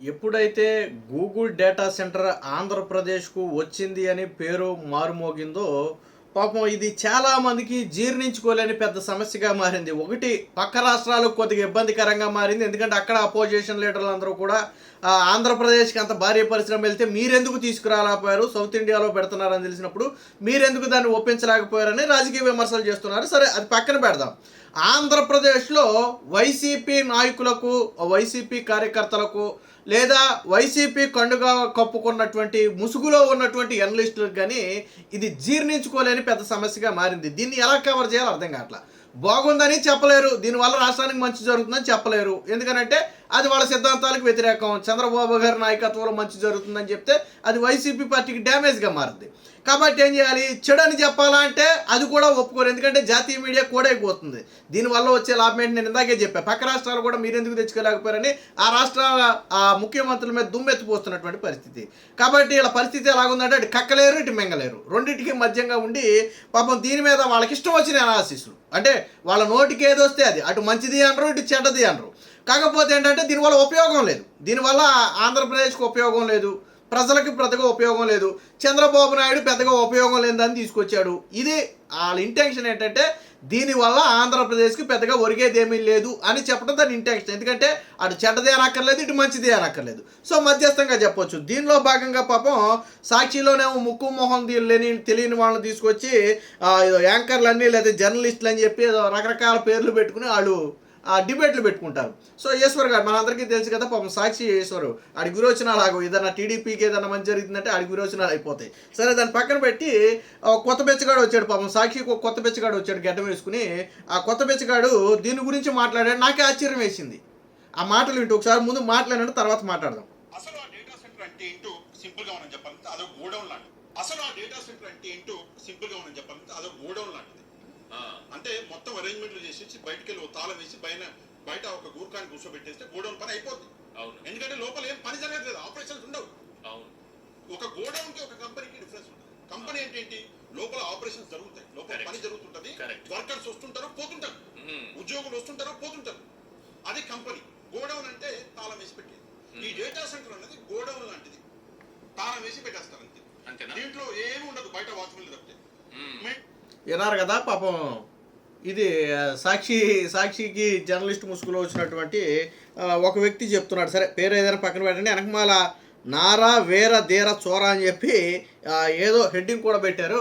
ఎప్పుడైతే Google data centre ఆంధ్రప్రదేశ్కు వచ్చింది అని పేరు మారుమోగిందో పాపం ఇది చాలామందికి జీర్ణించుకోలేని పెద్ద సమస్యగా మారింది. ఒకటి పక్క రాష్ట్రాలకు కొద్దిగా ఇబ్బందికరంగా మారింది. ఎందుకంటే అక్కడ అపోజిషన్ లీడర్లు అందరూ కూడా ఆంధ్రప్రదేశ్కి అంత భారీ పరిశ్రమ వెళ్తే మీరెందుకు తీసుకురాలేకపోయారు? సౌత్ ఇండియాలో పెడుతున్నారని తెలిసినప్పుడు మీరెందుకు దాన్ని ఒప్పించలేకపోయారని రాజకీయ విమర్శలు చేస్తున్నారు. సరే అది పక్కన పెడదాం. ఆంధ్రప్రదేశ్లో వైసీపీ నాయకులకు వైసీపీ కార్యకర్తలకు లేదా వైసీపీ కండుగా కప్పుకున్నటువంటి ముసుగులో ఉన్నటువంటి ఎనలిస్టులకు కానీ ఇది జీర్ణించుకోలేని పెద్ద సమస్యగా మారింది. దీన్ని ఎలా కవర్ చేయాలో అర్థం కావట్లా. బాగుందని చెప్పలేరు. దీనివల్ల రాష్ట్రానికి మంచి జరుగుతుందని చెప్పలేరు. ఎందుకనంటే అది వాళ్ళ సిద్ధాంతాలకు వ్యతిరేకం. చంద్రబాబు గారి నాయకత్వంలో మంచి జరుగుతుందని చెప్తే అది వైసీపీ పార్టీకి డ్యామేజ్గా మారుతుంది కాబట్టి ఏం చేయాలి? చెడు అని చెప్పాలంటే అది కూడా ఒప్పుకోరు. ఎందుకంటే జాతీయ మీడియా కూడా దీనివల్ల వచ్చే లాభం ఏంటి? నేను ఇందాకే చెప్పాను పక్క రాష్ట్రాలు కూడా మీరు ఎందుకు తెచ్చుకోలేకపోయారని ఆ రాష్ట్రాల ఆ ముఖ్యమంత్రుల మీద దుమ్మెత్తిపోతున్నటువంటి పరిస్థితి. కాబట్టి ఇలా పరిస్థితి ఎలాగుందంటే అటు కక్కలేరు ఇటు మింగలేరు. రెండింటికి మధ్యంగా ఉండి పాపం దీని మీద వాళ్ళకి ఇష్టం వచ్చిన అనాలసిస్లు అంటే వాళ్ళ నోటికి ఏదొస్తే వస్తే అది. అటు మంచిది అనరు ఇటు చెడ్డది అనరు. కాకపోతే ఏంటంటే దీనివల్ల ఉపయోగం లేదు. దీనివల్ల ఆంధ్రప్రదేశ్కి ఉపయోగం లేదు. ప్రజలకు పెద్దగా ఉపయోగం లేదు. చంద్రబాబు నాయుడు పెద్దగా ఉపయోగం లేదని తీసుకొచ్చాడు. ఇది వాళ్ళ ఇంటెన్షన్ ఏంటంటే దీనివల్ల ఆంధ్రప్రదేశ్కి పెద్దగా ఒరిగేదేమీ లేదు అని చెప్పడం దాని ఇంటెన్షన్. ఎందుకంటే అటు చెడ్డదే అనక్కర్లేదు ఇటు మంచిదే అనక్కర్లేదు. సో మధ్యస్థంగా చెప్పొచ్చు. దీనిలో భాగంగా పాపం సాక్షిలోనేమో ముక్కు మొహం లేని తెలియని వాళ్ళని తీసుకొచ్చి ఆ, ఏదో యాంకర్లన్నీ లేదా జర్నలిస్టులు అని చెప్పి రకరకాల పేర్లు పెట్టుకుని వాళ్ళు డిబేట్లు పెట్టుకుంటారు. సో ఈశ్వర్ గారు మనందరికీ తెలుసు కదా పాపం సాక్షి ఈశ్వరు. ఆడి విరోచనాలు ఆగవు ఏదైనా టీడీపీకి ఏదైనా మంచి జరిగిందంటే ఆడి విరోచనాలు అయిపోతాయి. సరే దాని పక్కన పెట్టి కొత్త బెచ్చగాడు వచ్చాడు పాపం. సాక్షి కొత్త బెచ్చగాడు వచ్చాడు గడ్డ వేసుకుని ఆ కొత్త బెచ్చగాడు దీని గురించి మాట్లాడాడు. నాకే ఆశ్చర్యం వేసింది. ఆ మాటలు వింటూ ఒకసారి ముందు మాట్లాడినట్టు తర్వాత మాట్లాడదాం. అసలు ఆ డేటా సెంటర్ అంటే ఏంటో సింపుల్గా మనం చెప్పాలంటే అదొక గోడౌన్ లాంటిది. అసలు ఆ డేటా సెంటర్ అంటే ఏంటో సింపుల్గా మనం చెప్పాలంటే అదొక గోడౌన్ లాంటిది. అంటే మొత్తం అరేంజ్మెంట్లు చేసేసి బయటికి వెళ్ళి ఓ తాళం వేసి పైన బయట ఒక గూర్ఖాన్ని కూర్చోబెట్టేస్తే గోడౌన్ పని అయిపోద్ది. అవును. ఎందుకంటే లోపల ఏం పని జరగట్లేదు ఆపరేషన్స్ ఉండవు. అవును. ఒక గోడౌన్కి ఒక కంపెనీకి డిఫరెన్స్ ఉంటుంది. కంపెనీ ఏంటి లోపల ఆపరేషన్స్ జరుగుతాయి. లోపల. పని జరుగుతుంటది. వర్కర్స్ వస్తుంటారు పోతుంటారు. ఉద్యోగులు వస్తుంటారు పోతుంటారు. అది కంపెనీ గోడౌన్ అంటే తాళం వేసి పెట్టేది. ఈ డేటా సెంటర్ అనేది గోడౌన్ లాంటిది. తాళం వేసి పెట్టేస్తారు అంతే. దీంట్లో ఏమి ఉండదు బయట వాచ్మెన్ తప్పితే. విన్నారు కదా పాపం ఇది సాక్షి సాక్షికి జర్నలిస్ట్ ముసుగులో వచ్చినటువంటి ఒక వ్యక్తి చెప్తున్నాడు. సరే పేరు ఏదైనా పక్కన పెట్టండి. వెనకమాల నారా వేర ధీర చోర అని చెప్పి ఏదో హెడ్డింగ్ కూడా పెట్టారు.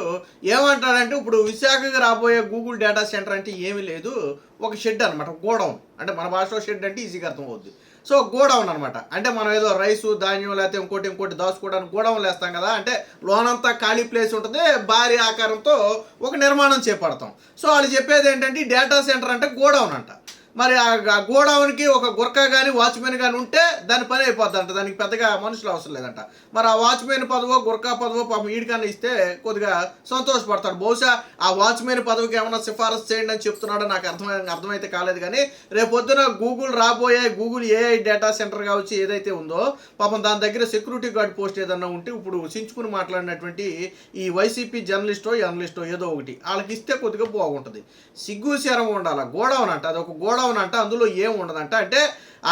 ఏమంటాడంటే ఇప్పుడు విశాఖకి రాబోయే గూగుల్ డేటా సెంటర్ అంటే ఏమీ లేదు. ఒక షెడ్ అనమాట గోడౌన్. అంటే మన భాషలో షెడ్ అంటే ఈజీగా అర్థం అవుద్ది. సో గోడౌన్ అనమాట అంటే మనం ఏదో రైసు ధాన్యం లేకపోతే ఇంకోటి ఇంకోటి దాచుకోవడానికి గోడౌన్ వేస్తాం కదా అంటే లోనంతా ఖాళీ ప్లేస్ ఉంటుంది భారీ ఆకారంతో ఒక నిర్మాణం చేపడతాం. సో వాళ్ళు చెప్పేది ఏంటంటే డేటా సెంటర్ అంటే గోడౌన్ అంట. మరి ఆ గోడౌన్కి ఒక గుర్కా కానీ వాచ్మెన్ కానీ ఉంటే దాని పని అయిపోద్దంట. దానికి పెద్దగా మనుషులు అవసరం లేదంట. మరి ఆ వాచ్మెన్ పదవో గుర్కా పదవో పాపం ఈడికన్నా ఇస్తే కొద్దిగా సంతోషపడతాడు. బహుశా ఆ వాచ్మెన్ పదవికి ఏమైనా సిఫారసు చేయండి అని చెప్తున్నాడో నాకు అర్థమై అర్థమైతే కాలేదు కానీ రేపొద్దున గూగుల్ రాబోయే గూగుల్ ఏఐ డేటా సెంటర్ కావచ్చు ఏదైతే ఉందో పాపం దాని దగ్గర సెక్యూరిటీ గార్డ్ పోస్ట్ ఏదన్నా ఉంటే ఇప్పుడు చించుకుని మాట్లాడినటువంటి ఈ వైసీపీ జర్నలిస్టో జర్నలిస్టో ఏదో ఒకటి. వాళ్ళకి ఇస్తే కొద్దిగా బాగుంటుంది. సిగ్గు శరం ఉండాలి? గోడౌన్ అంట. అది ఒక గోడౌన్ అంట అందులో ఏం ఉండదంట. అంటే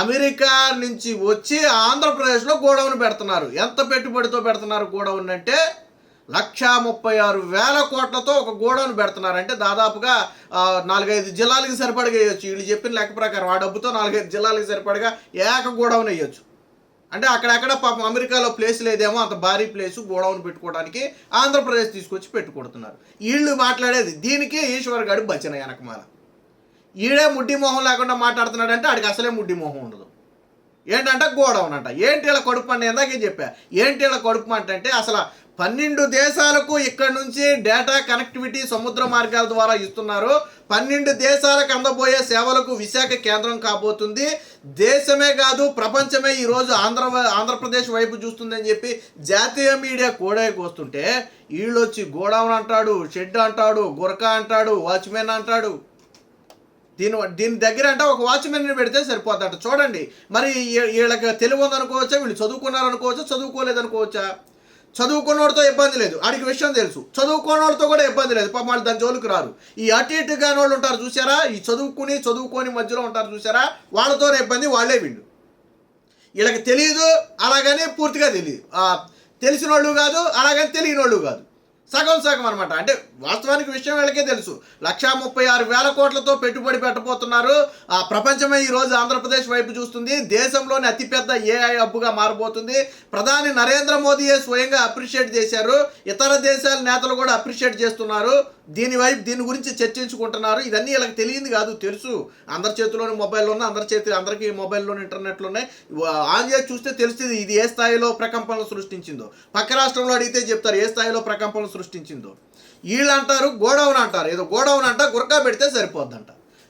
అమెరికా నుంచి వచ్చి ఆంధ్రప్రదేశ్లో గోడౌన్ పెడుతున్నారు. ఎంత పెట్టుబడితో పెడుతున్నారు గోడౌన్ అంటే లక్షా ముప్పై ఆరు వేల కోట్లతో ఒక గోడౌన్ పెడుతున్నారు అంటే దాదాపుగా నాలుగైదు జిల్లాలకి సరిపడగా వేయొచ్చు. వీళ్ళు చెప్పిన లెక్క ప్రకారం ఆ డబ్బుతో నాలుగైదు జిల్లాలకి సరిపడగా ఏక గోడౌన్ వేయొచ్చు. అంటే అక్కడక్కడ పాపం అమెరికాలో ప్లేస్ లేదేమో అంత భారీ ప్లేస్ గోడౌన్ పెట్టుకోవడానికి ఆంధ్రప్రదేశ్ తీసుకొచ్చి పెట్టుకుంటున్నారు వీళ్ళు మాట్లాడేది దీనికే ఈశ్వర్ గారు బచ్చిన వెనకమాల. ఈడే ముడ్డి మొహం లేకుండా మాట్లాడుతున్నాడంటే ఆడికి అసలే ముడ్డి మొహం ఉండదు. ఏంటంటే గోడౌన్ అంట ఏంటి ఇలా కడుపు అంటే ఇందాకే చెప్పా? ఏంటి ఇలా కడుపు అంటే అసలు పన్నెండు దేశాలకు ఇక్కడ నుంచి డేటా కనెక్టివిటీ సముద్ర మార్గాల ద్వారా ఇస్తున్నారు. పన్నెండు దేశాలకు అందబోయే సేవలకు విశాఖ కేంద్రం కాబోతుంది. దేశమే కాదు ప్రపంచమే ఈరోజు ఆంధ్ర ఆంధ్రప్రదేశ్ వైపు చూస్తుందని చెప్పి జాతీయ మీడియా కోడైకి వస్తుంటే వీళ్ళు వచ్చి గోడౌన్ అంటాడు షెడ్ అంటాడు గురక అంటాడు వాచ్మెన్ అంటాడు. దీని దీని దగ్గర అంటే ఒక వాచ్మెన్ పెడితే సరిపోతుందట చూడండి. మరి వీళ్ళకి తెలివి ఉందనుకోవచ్చా వీళ్ళు చదువుకున్నారనుకోవచ్చా? చదువుకోలేదనుకోవచ్చా? చదువుకోలేదు అనుకోవచ్చా చదువుకున్నోడితో ఇబ్బంది లేదు. ఆడికి విషయం తెలుసు. చదువుకున్నోడితో కూడా ఇబ్బంది లేదు. పాప వాళ్ళు దాని జోలికి రారు. ఈ అటు ఇటు కాని వాళ్ళు ఉంటారు చూసారా ఈ చదువుకుని చదువుకొని మధ్యలో ఉంటారు చూసారా వాళ్ళతో ఇబ్బంది వాళ్ళే వీళ్ళు. వీళ్ళకి తెలియదు అలాగనే పూర్తిగా తెలియదు తెలిసిన వాళ్ళు కాదు అలాగని తెలియని వాళ్ళు కాదు. సగం సగం అనమాట అంటే వాస్తవానికి విషయం వీళ్ళకే తెలుసు. లక్షా ముప్పై ఆరు వేల కోట్లతో పెట్టుబడి పెట్టబోతున్నారు. ఆ ప్రపంచమే ఈ రోజు ఆంధ్రప్రదేశ్ వైపు చూస్తుంది. దేశంలోని అతిపెద్ద ఏఐ హబ్బుగా మారబోతుంది. ప్రధాని నరేంద్ర మోదీయే స్వయంగా అప్రిషియేట్ చేశారు. ఇతర దేశాల నేతలు కూడా అప్రిషియేట్ చేస్తున్నారు. దీని వైపు దీని గురించి చర్చించుకుంటున్నారు. ఇవన్నీ వీళ్ళకి తెలియదు కాదు తెలుసు. అందరి చేతిలోని మొబైల్ ఉన్నాయి అందరి చేతి అందరికీ మొబైల్లో ఇంటర్నెట్లో ఉన్నాయి. వా- ఆన్ చేసి చూస్తే తెలుస్తుంది ఇది ఏ స్థాయిలో ప్రకంపనలు సృష్టించిందో. పక్క రాష్ట్రంలో అడిగితే చెప్తారు ఏ స్థాయిలో ప్రకంపనలు సృష్టించిందో. వీళ్ళు అంటారు గోడౌన్ అంటారు. ఏదో గోడౌన్ అంట గురకా పెడితే సరిపోద్దంట.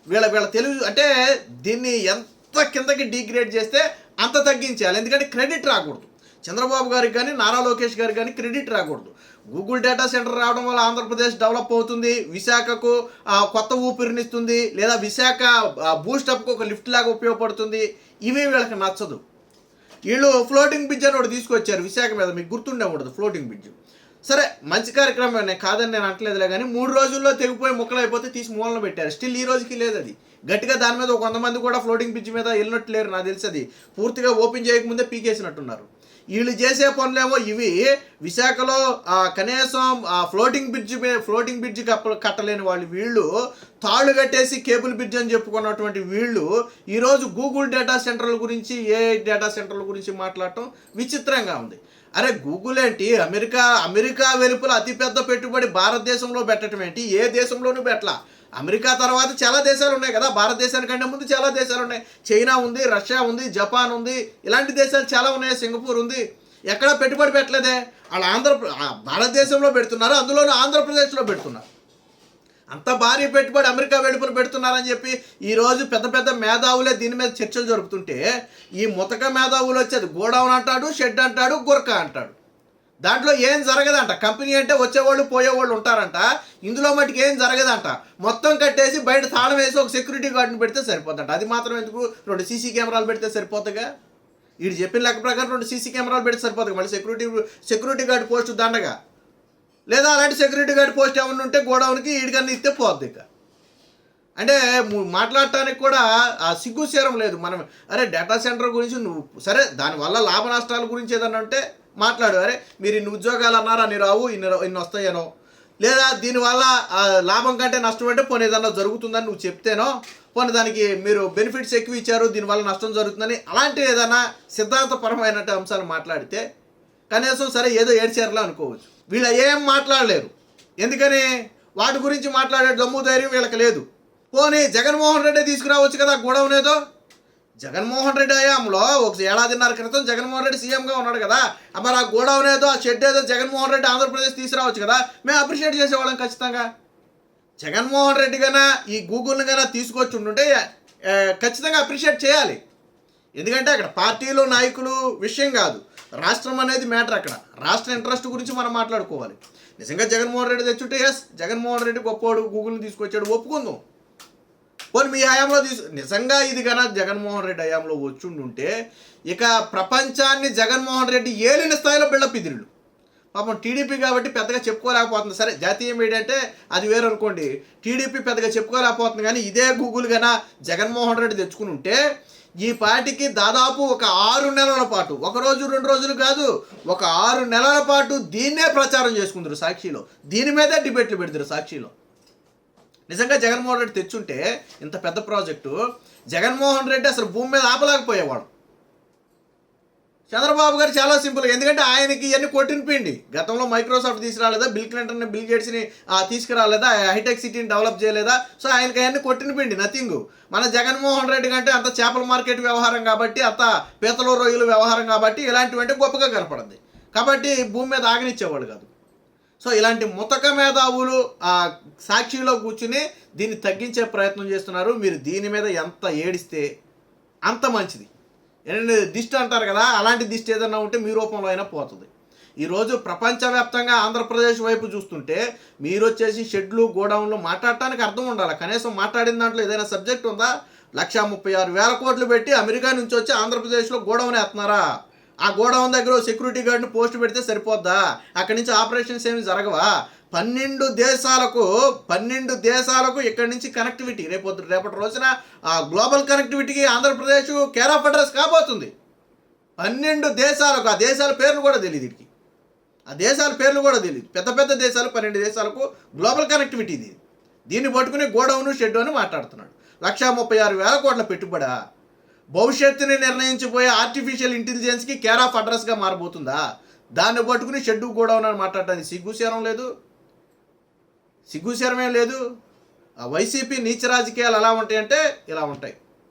వీళ్ళ వీళ్ళ తెలుగు అంటే దీన్ని ఎంత కిందకి డిగ్రేడ్ చేస్తే అంత తగ్గించాలి ఎందుకంటే క్రెడిట్ రాకూడదు. చంద్రబాబు గారికి కానీ నారా లోకేష్ గారికి కానీ క్రెడిట్ రాకూడదు. గూగుల్ డేటా సెంటర్ రావడం వల్ల ఆంధ్రప్రదేశ్ డెవలప్ అవుతుంది విశాఖకు కొత్త ఊపిరినిస్తుంది లేదా విశాఖ బూస్టప్కు ఒక లిఫ్ట్ లాగా ఉపయోగపడుతుంది. ఇవి వీళ్ళకి నచ్చదు. వీళ్ళు ఫ్లోటింగ్ బ్రిడ్జ్ అని ఒకటి తీసుకొచ్చారు విశాఖ మీద మీకు గుర్తుండే ఉండదు ఫ్లోటింగ్ బ్రిడ్జ్ సరే మంచి కార్యక్రమం నేను కాదని నేను అంటలేదులే కానీ మూడు రోజుల్లో తెగిపోయి ముక్కలు అయిపోతే తీసి మూలన పెట్టారు. స్టిల్ ఈ రోజుకి లేదు అది. గట్టిగా దాని మీద ఒక కొంతమంది కూడా ఫ్లోటింగ్ బ్రిడ్జ్ మీద వెళ్ళినట్టు లేరు నాకు తెలిసి అది. పూర్తిగా ఓపెన్ చేయకముందే పీకేసినట్టున్నారు. వీళ్ళు చేసే పనులేమో ఇవి. విశాఖలో కనీసం ఆ ఫ్లోటింగ్ బ్రిడ్జ్ ఫ్లోటింగ్ బ్రిడ్జ్ కట్టలేని వాళ్ళు వీళ్ళు. తాళ్ళు కట్టేసి కేబుల్ బ్రిడ్జ్ అని చెప్పుకున్నటువంటి వీళ్ళు. ఈరోజు గూగుల్ డేటా సెంటర్ల గురించి ఏ డేటా సెంటర్ల గురించి మాట్లాడటం విచిత్రంగా ఉంది. అరే గూగుల్ ఏంటి? అమెరికా అమెరికా వెలుపల అతిపెద్ద పెట్టుబడి భారతదేశంలో పెట్టడం ఏంటి? ఏ దేశంలోనూ పెట్టలా. అమెరికా తర్వాత చాలా దేశాలు ఉన్నాయి కదా. భారతదేశానికంటే ముందు చాలా దేశాలు ఉన్నాయి. చైనా ఉంది రష్యా ఉంది జపాన్ ఉంది. ఇలాంటి దేశాలు చాలా ఉన్నాయి. సింగపూర్ ఉంది. ఎక్కడ పెట్టుబడి పెట్టలేదే? వాళ్ళ ఆంధ్ర భారతదేశంలో పెడుతున్నారు. అందులోనూ ఆంధ్రప్రదేశ్లో పెడుతున్నారు. అంత భారీ పెట్టుబడి అమెరికా వెలుపల పెడుతున్నారని చెప్పి ఈరోజు పెద్ద పెద్ద మేధావులే దీని మీద చర్చలు జరుపుతుంటే ఈ ముతక మేధావులు వచ్చేది గోడౌన్ అంటాడు షెడ్ అంటాడు గురక అంటాడు. దాంట్లో ఏం జరగదంట. కంపెనీ అంటే వచ్చేవాళ్ళు పోయేవాళ్ళు ఉంటారంట. ఇందులో మటుకు ఏం జరగదంట. మొత్తం కట్టేసి బయట తాళం వేసి ఒక సెక్యూరిటీ గార్డుని పెడితే సరిపోతుందంట అది మాత్రం ఎందుకు? రెండు సీసీ కెమెరాలు పెడితే సరిపోతుందిగా వీడు చెప్పిన లెక్క ప్రకారం రెండు సీసీ కెమెరాలు పెడితే సరిపోతుంది మళ్ళీ సెక్యూరిటీ సెక్యూరిటీ గార్డ్ పోస్ట్ దండగా. లేదా అలాంటి సెక్యూరిటీ గార్డ్ పోస్ట్ ఏమన్నా ఉంటే గోడౌన్కి ఈడికన్నా ఇస్తే పోద్ది ఇక. అంటే మాట్లాడటానికి కూడా ఆ సిగ్గు సేరం లేదు. మనం అరే డేటా సెంటర్ గురించి నువ్వు సరే దానివల్ల లాభ నష్టాల గురించి ఏదన్నా ఉంటే మాట్లాడు. అరే మీరు ఇన్ని ఉద్యోగాలు అన్నారు? అని రావు ఇన్ని ఇన్ని వస్తాయనో. లేదా దీనివల్ల లాభం కంటే నష్టం అంటే పోనీ ఏదన్నా జరుగుతుందని నువ్వు చెప్తేనో పోనీ దానికి మీరు బెనిఫిట్స్ ఎక్కువ ఇచ్చారు దీనివల్ల నష్టం జరుగుతుందని అలాంటి ఏదైనా సిద్ధాంతపరమైన అంశాలు మాట్లాడితే కనీసం సరే ఏదో ఏడ్చారులా అనుకోవచ్చు. వీళ్ళు ఏం మాట్లాడలేరు. ఎందుకని? వాటి గురించి మాట్లాడే దమ్ము ధైర్యం వీళ్ళకి లేదు. పోనీ జగన్మోహన్ రెడ్డి తీసుకురావచ్చు కదా గొడవ జగన్మోహన్ రెడ్డి హయాంలో ఒక ఏడాదిన్నర క్రితం జగన్మోహన్ రెడ్డి సీఎంగా ఉన్నాడు కదా. మరి ఆ గోడౌన్ ఏదో ఆ షెడ్ ఏదో జగన్మోహన్ రెడ్డి ఆంధ్రప్రదేశ్ తీసుకురావచ్చు కదా. మేము అప్రిషియేట్ చేసేవాళ్ళం ఖచ్చితంగా. జగన్మోహన్ రెడ్డి గన ఈ గూగుల్ని గన తీసుకొచ్చి ఉంటుంటే ఖచ్చితంగా అప్రిషియేట్ చేయాలి. ఎందుకంటే అక్కడ పార్టీలు నాయకులు విషయం కాదు. రాష్ట్రం అనేది మ్యాటర్ అక్కడ. రాష్ట్ర ఇంట్రెస్ట్ గురించి మనం మాట్లాడుకోవాలి. నిజంగా జగన్మోహన్ రెడ్డి తెచ్చుంటే ఎస్ జగన్మోహన్ రెడ్డి గొప్పోడు గూగుల్ని తీసుకొచ్చాడు ఒప్పుకుందాం. పోనీ మీ హయాంలో తీసు నిజంగా ఇది కన్నా జగన్మోహన్ రెడ్డి హయాంలో వచ్చుండుంటే ఇక ప్రపంచాన్ని జగన్మోహన్ రెడ్డి ఏలిన స్థాయిలో బిల్డప్ ఇదిళ్ళు పాపం టీడీపీ కాబట్టి పెద్దగా చెప్పుకోలేకపోతుంది. సరే జాతీయ మీడియా అంటే అది వేరు అనుకోండి టీడీపీ పెద్దగా చెప్పుకోలేకపోతుంది. కానీ ఇదే గూగుల్ కన్నా జగన్మోహన్ రెడ్డి తెచ్చుకుని ఉంటే ఈ పార్టీకి దాదాపు ఒక ఆరు నెలల పాటు ఒక రోజు రెండు రోజులు కాదు ఒక ఆరు నెలల పాటు దీన్నే ప్రచారం చేసుకుందరు సాక్షిలో. దీని మీదే డిబేట్లు పెడతారు సాక్షిలో. నిజంగా జగన్మోహన్ రెడ్డి తెచ్చుంటే ఇంత పెద్ద ప్రాజెక్టు జగన్మోహన్ రెడ్డి అసలు భూమి మీద ఆపలేకపోయేవాడు. చంద్రబాబు గారు చాలా సింపుల్ ఎందుకంటే ఆయనకి ఇవన్నీ కొట్టినిపోయింది గతంలో మైక్రోసాఫ్ట్ తీసుకురాలేదా బిల్ క్లింటన్ బిల్ గేట్స్ని ఆ, తీసుకురాలేదా హైటెక్ సిటీని డెవలప్ చేయలేదా? సో ఆయనకి అవన్నీ కొట్టినిపోయింది నథింగ్ మన జగన్మోహన్ రెడ్డి కంటే అంత చేపల మార్కెట్ వ్యవహారం కాబట్టి అంత పీతల రొయ్యల వ్యవహారం కాబట్టి ఇలాంటివంటే గొప్పగా కనపడింది. కాబట్టి భూమి మీద ఆగనిచ్చేవాడు కాదు. సో ఇలాంటి ముతక మేధావులు ఆ సాక్షిలో కూర్చుని దీన్ని తగ్గించే ప్రయత్నం చేస్తున్నారు. మీరు దీని మీద ఎంత ఏడిస్తే అంత మంచిది. ఏంటంటే దిష్టి అంటారు కదా అలాంటి దిష్టి ఏదైనా ఉంటే మీ రూపంలో అయినా పోతుంది. ఈరోజు ప్రపంచవ్యాప్తంగా ఆంధ్రప్రదేశ్ వైపు చూస్తుంటే మీరు వచ్చేసి షెడ్లు గోడౌన్లు మాట్లాడటానికి అర్థం ఉండాలి. కనీసం మాట్లాడిన దాంట్లో ఏదైనా సబ్జెక్ట్ ఉందా? లక్షా ముప్పై ఆరు వేల కోట్లు పెట్టి అమెరికా నుంచి వచ్చి ఆంధ్రప్రదేశ్లో గోడౌన్ వేస్తున్నారా? ఆ గోడౌన్ దగ్గర సెక్యూరిటీ గార్డ్ని పోస్ట్ పెడితే సరిపోద్దా? అక్కడి నుంచి ఆపరేషన్స్ ఏమి జరగవా? పన్నెండు దేశాలకు పన్నెండు దేశాలకు ఇక్కడి నుంచి కనెక్టివిటీ రేపు రేపటి రోజున ఆ గ్లోబల్ కనెక్టివిటీకి ఆంధ్రప్రదేశ్ కేర్ ఆఫ్ అడ్రస్ కాబోతుంది. పన్నెండు దేశాలకు ఆ దేశాల పేర్లు కూడా తెలియదు వీడికి ఆ దేశాల పేర్లు కూడా తెలియదు పెద్ద పెద్ద దేశాలు పన్నెండు దేశాలకు గ్లోబల్ కనెక్టివిటీ ఇది. దీన్ని పట్టుకుని గోడౌను షెడ్ అని మాట్లాడుతున్నాడు. లక్షా ముప్పై ఆరు వేల కోట్ల పెట్టుబడా? భవిష్యత్తుని నిర్ణయించిపోయే ఆర్టిఫిషియల్ ఇంటెలిజెన్స్కి కేర్ ఆఫ్ అడ్రస్గా మారబోతుందా? దాన్ని పట్టుకుని షెడ్యూల్ కూడా ఉన్నాను మాట్లాడడానికి సిగ్గుశరం లేదు. సిగ్గుశరమే లేదు. వైసీపీ నీచ రాజకీయాలు ఎలా ఉంటాయంటే ఇలా ఉంటాయి.